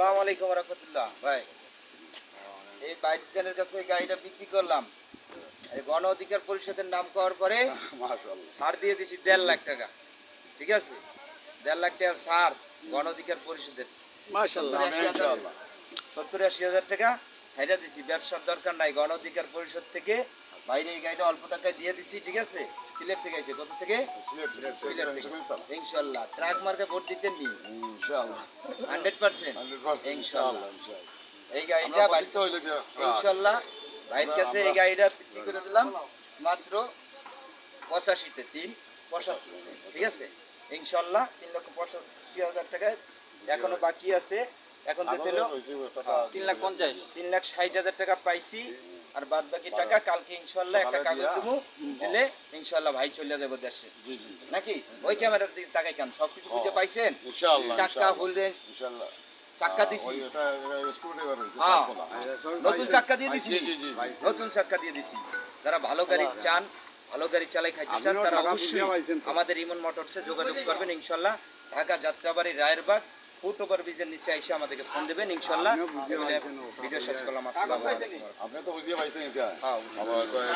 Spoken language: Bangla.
সালাম আলাইকুম রহমতুল্লাহ। ভাই এই বাইশ জনের কাছে গাড়িটা বিক্রি করলাম। এই গণ অধিকার পরিষদের নাম করার পরে ছাড় দিয়ে দিছি দেড় লাখ টাকা। ঠিক আছে? দেড় লাখ টাকা ছাড় গণ অধিকার পরিষদের। সত্তর আশি হাজার- টাকা ছাইড়া দিছি। ব্যবসার দরকার নাই গণ অধিকার পরিষদ থেকে। বাইরে এই গাড়িটা অল্প টাকায় দিয়ে দিছি ঠিক আছে? সিলেট থেকে আছে কত থেকে? ইনশাল্লাহ ট্রাক মার্কে ভোট দিতেন নি হান্ড্রেড পার্সেন্ট। 100% ইনশাআল্লাহ। ইনশাআল্লাহ। ইনশাআল্লাহ। এই গাড়িটা হইলে ইনশাল্লাহ ভাইয়ের কাছে এই গাড়িটা বিক্রি করে দিলাম। মাত্র পঁচাশিতে তিন পঁচাশি ঠিক আছে? ইনশাল্লাহ তিন লক্ষ পঁচাশি হাজার টাকায় এখনও বাকি আছে। এখন তো ছিল তিন লাখ পঞ্চাশ। তিন লাখ ষাট হাজার টাকা পাইছি। আর বাদ বাকি টাকা কালকে ইনশাল্লাহ একটা কাগজ দেবো দিলে ইনশাল্লাহ ভাই চলে যাব দেশে। জি জি। নাকি? ওই ক্যামেরার দিকে তাকাই কেন সবকিছু বুঝে পাইছেন? ইনশাআল্লাহ চাক্কা ফুল রেঞ্জ চাক্কা দিছি। হ্যাঁ। চাক্কা না। নতুন চাক্কা দিয়ে দিছি। জি জি জি নতুন চাক্কা দিয়ে দিছি। যারা ভালো গাড়ি চান ভালো গাড়ি চালাই খাইতে চান তারা অবশ্যই। আমাদের ইমন মোটরসে যোগাযোগ করবেন ইনশাল্লাহ ঢাকা যাত্রাবাড়ি রায়েরবাগ ফুট ওভার নিচে এসে আমাদেরকে ফোন দেবেন ইনশাল্লাহ। ভিডিও শেষ করলাম আসসালামু আলাইকুম। আপনি তো বুঝিয়ে পাইছেন